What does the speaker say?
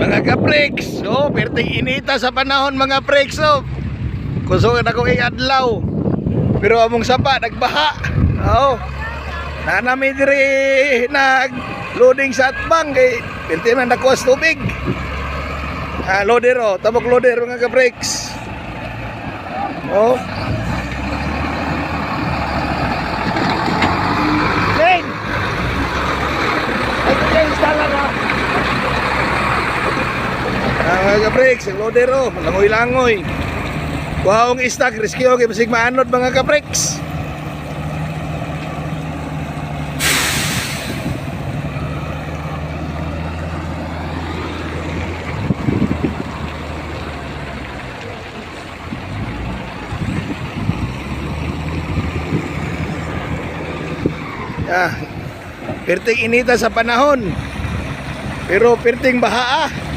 Mga kapreks, oh, perting inita sa panahon mga preks, oh. Kusog na ko adlaw. Pero among sapa nagbaha. Oh. Nanami diri nag loading sa atbang kay perti man nakuha sa tubig. Ah, loader oh, tabok loader mga kapreks. Oh. Ling! Ay, kaya installa na. Mga kapreks, ang loader oh, langoy-langoy. Kuha akong istak, risky okay, basig maanod mga kapreks. Ah, perting inita sa panahon. Pero perting baha ah.